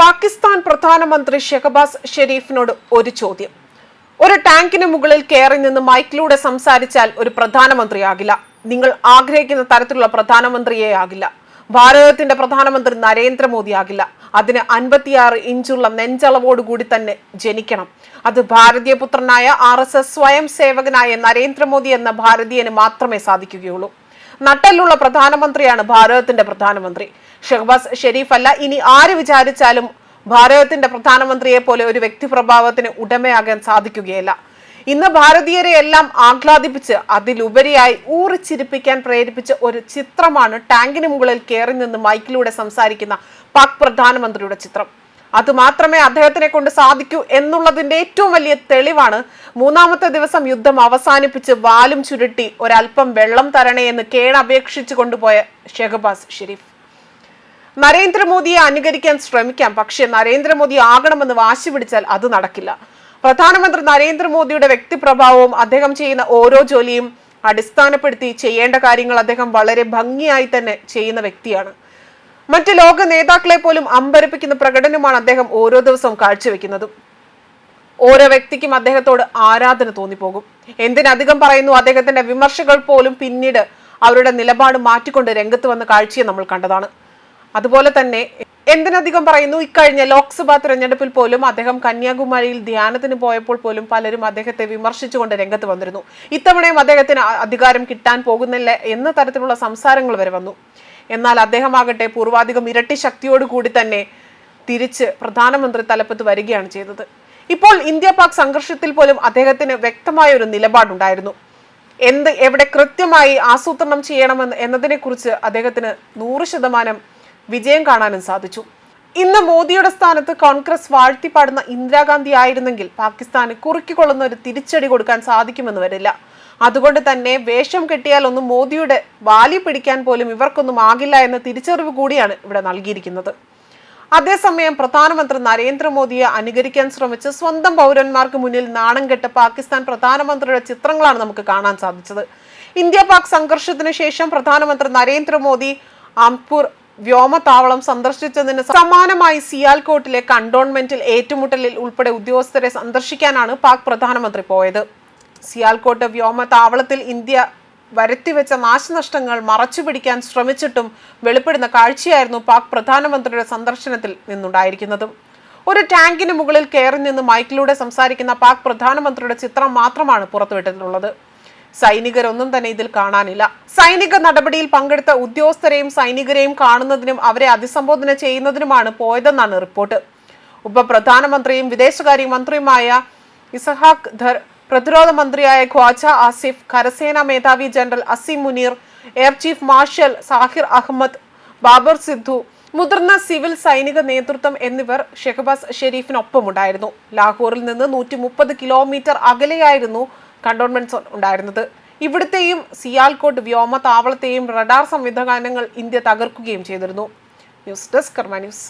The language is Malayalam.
പാകിസ്ഥാൻ പ്രധാനമന്ത്രി ഷെഹബാസ് ഷെരീഫിനോട് ഒരു ചോദ്യം. ഒരു ടാങ്കിന് മുകളിൽ കയറി നിന്ന് മൈക്കിലൂടെ സംസാരിച്ചാൽ ഒരു പ്രധാനമന്ത്രിയാകില്ല. നിങ്ങൾ ആഗ്രഹിക്കുന്ന തരത്തിലുള്ള പ്രധാനമന്ത്രിയെ ആകില്ല. ഭാരതത്തിന്റെ പ്രധാനമന്ത്രി നരേന്ദ്രമോദി ആകില്ല അതിന് അൻപത്തിയാറ് ഇഞ്ചുള്ള നെഞ്ചളവോടുകൂടി തന്നെ ജനിക്കണം. അത് ഭാരതീയ പുത്രനായ ആർ എസ് എസ് സ്വയം സേവകനായ നരേന്ദ്രമോദി എന്ന ഭാരതീയന് മാത്രമേ സാധിക്കുകയുള്ളൂ. നട്ടലുള്ള പ്രധാനമന്ത്രിയാണ് ഭാരതത്തിന്റെ പ്രധാനമന്ത്രി. ഷഹബാസ് ഷെരീഫ് അല്ല ഇനി ആര് വിചാരിച്ചാലും ഭാരതത്തിന്റെ പ്രധാനമന്ത്രിയെ പോലെ ഒരു വ്യക്തിപ്രഭാവത്തിന് ഉടമയാകാൻ സാധിക്കുകയില്ല. ഇന്ന് ഭാരതീയരെ എല്ലാം ആഹ്ലാദിപ്പിച്ച് അതിലുപരിയായി ഊറിച്ചിരിപ്പിക്കാൻ പ്രേരിപ്പിച്ച ഒരു ചിത്രമാണ് ടാങ്കിന് മുകളിൽ കയറി നിന്ന് മൈക്കിലൂടെ സംസാരിക്കുന്ന പാക് പ്രധാനമന്ത്രിയുടെ ചിത്രം. അത് മാത്രമേ അദ്ദേഹത്തിനെ കൊണ്ട് സാധിക്കൂ എന്നുള്ളതിന്റെ ഏറ്റവും വലിയ തെളിവാണ് മൂന്നാമത്തെ ദിവസം യുദ്ധം അവസാനിപ്പിച്ച് വാലും ചുരുട്ടി ഒരല്പം വെള്ളം തരണേ എന്ന് കേണപേക്ഷിച്ചു കൊണ്ടുപോയ ഷെഹബാസ് ഷെരീഫ്. നരേന്ദ്രമോദിയെ അനുകരിക്കാൻ ശ്രമിക്കാം പക്ഷേ നരേന്ദ്രമോദി ആകണമെന്ന് വാശി പിടിച്ചാൽ അത് നടക്കില്ല. പ്രധാനമന്ത്രി നരേന്ദ്രമോദിയുടെ വ്യക്തിപ്രഭാവവും അദ്ദേഹം ചെയ്യുന്ന ഓരോ ജോലിയും അടിസ്ഥാനപ്പെടുത്തി ചെയ്യേണ്ട കാര്യങ്ങൾ അദ്ദേഹം വളരെ ഭംഗിയായി തന്നെ ചെയ്യുന്ന വ്യക്തിയാണ്. മറ്റ് ലോക നേതാക്കളെ പോലും അമ്പരപ്പിക്കുന്ന പ്രകടനമാണ് അദ്ദേഹം ഓരോ ദിവസവും കാഴ്ചവെക്കുന്നതും. ഓരോ വ്യക്തിക്കും അദ്ദേഹത്തോട് ആരാധന തോന്നിപ്പോകും. എന്തിനധികം പറയുന്നു അദ്ദേഹത്തിന്റെ വിമർശകൾ പോലും പിന്നീട് അവരുടെ നിലപാട് മാറ്റിക്കൊണ്ട് രംഗത്ത് വന്ന കാഴ്ചയെ നമ്മൾ കണ്ടതാണ്. അതുപോലെ തന്നെ എന്തിനധികം പറയുന്നു ഇക്കഴിഞ്ഞ ലോക്സഭാ തെരഞ്ഞെടുപ്പിൽ പോലും അദ്ദേഹം കന്യാകുമാരിയിൽ ധ്യാനത്തിന് പോയപ്പോൾ പോലും പലരും അദ്ദേഹത്തെ വിമർശിച്ചുകൊണ്ട് രംഗത്ത് വന്നിരുന്നു. ഇത്തവണയും അദ്ദേഹത്തിന് അധികാരം കിട്ടാൻ പോകുന്നില്ല എന്ന തരത്തിലുള്ള സംസാരങ്ങൾ വരെ വന്നു. എന്നാൽ അദ്ദേഹമാകട്ടെ പൂർവാധികം ഇരട്ടി ശക്തിയോടുകൂടി തന്നെ തിരിച്ച് പ്രധാനമന്ത്രി തലപ്പത്ത് വരികയാണ് ചെയ്തത്. ഇപ്പോൾ ഇന്ത്യ പാക് സംഘർഷത്തിൽ പോലും അദ്ദേഹത്തിന് വ്യക്തമായ ഒരു നിലപാടുണ്ടായിരുന്നു. എന്ത് എവിടെ കൃത്യമായി ആസൂത്രണം ചെയ്യണമെന്ന് എന്നതിനെക്കുറിച്ച് അദ്ദേഹത്തിന് നൂറ് ശതമാനം വിജയം കാണാനും സാധിച്ചു. ഇന്ന് മോദിയുടെ സ്ഥാനത്ത് കോൺഗ്രസ് വാഴ്ത്തിപ്പാടുന്ന ഇന്ദിരാഗാന്ധി ആയിരുന്നെങ്കിൽ പാകിസ്ഥാന് കുറുക്കിക്കൊള്ളുന്ന ഒരു തിരിച്ചടി കൊടുക്കാൻ സാധിക്കുമെന്ന് വരില്ല. അതുകൊണ്ട് തന്നെ വേഷം കെട്ടിയാൽ ഒന്നും മോദിയുടെ വാലി പിടിക്കാൻ പോലും ഇവർക്കൊന്നും ആകില്ല എന്ന തിരിച്ചറിവ് കൂടിയാണ് ഇവിടെ നൽകിയിരിക്കുന്നത്. അതേസമയം പ്രധാനമന്ത്രി നരേന്ദ്രമോദിയെ അനുകരിക്കാൻ ശ്രമിച്ച് സ്വന്തം പൗരന്മാർക്ക് മുന്നിൽ നാണം കെട്ട പാകിസ്ഥാൻ പ്രധാനമന്ത്രിയുടെ ചിത്രങ്ങളാണ് നമുക്ക് കാണാൻ സാധിച്ചത്. ഇന്ത്യ പാക് സംഘർഷത്തിന് ശേഷം പ്രധാനമന്ത്രി നരേന്ദ്രമോദി ആംപൂർ വ്യോമതാവളം സന്ദർശിച്ചതിന് സമാനമായി സിയാൽകോട്ടിലെ കണ്ടോൺമെന്റിൽ ഏറ്റുമുട്ടലിൽ ഉൾപ്പെടെ ഉദ്യോഗസ്ഥരെ സന്ദർശിക്കാനാണ് പാക് പ്രധാനമന്ത്രി പോയത്. സിയാൽകോട്ട് വ്യോമതാവളത്തിൽ ഇന്ത്യ വരുത്തിവെച്ച നാശനഷ്ടങ്ങൾ മറച്ചുപിടിക്കാൻ ശ്രമിച്ചിട്ടും വെളിപ്പെടുന്ന കാഴ്ചയായിരുന്നു പാക് പ്രധാനമന്ത്രിയുടെ സന്ദർശനത്തിൽ നിന്നുണ്ടായിരിക്കുന്നത്. ഒരു ടാങ്കിന് മുകളിൽ കയറി നിന്ന് മൈക്കിലൂടെ സംസാരിക്കുന്ന പാക് പ്രധാനമന്ത്രിയുടെ ചിത്രം മാത്രമാണ് പുറത്തുവിട്ടിട്ടുള്ളത്. സൈനികരൊന്നും തന്നെ ഇതിൽ കാണാനില്ല. സൈനിക നടപടിയിൽ പങ്കെടുത്ത ഉദ്യോഗസ്ഥരെയും സൈനികരെയും കാണുന്നതിനും അവരെ അഭിസംബോധന ചെയ്യുന്നതിനുമാണ് പോയതെന്നാണ് റിപ്പോർട്ട്. ഉപപ്രധാനമന്ത്രിയും വിദേശകാര്യ മന്ത്രിയുമായ ഇസഹാഖ് ധർ പ്രതിരോധ മന്ത്രിയായ ഖ്വാജ ആസിഫ് കരസേനാ മേധാവി general Asim Munir air chief marshal Zahir Ahmed Babar Sidhu മുതിർന്ന സിവിൽ സൈനിക നേതൃത്വം എന്നിവർ ഷെഹബാസ് ഷെരീഫിനൊപ്പമുണ്ടായിരുന്നു. ലാഹോറിൽ നിന്ന് നൂറ്റി കിലോമീറ്റർ അകലെയായിരുന്നു കണ്ടോൺമെന്റ് സോൺ ഉണ്ടായിരുന്നത്. ഇവിടുത്തെയും സിയാൽകോട്ട് വ്യോമ താവളത്തെയും റഡാർ സംവിധാനങ്ങൾ ഇന്ത്യ തകർക്കുകയും ചെയ്തിരുന്നു. News desk Karma news.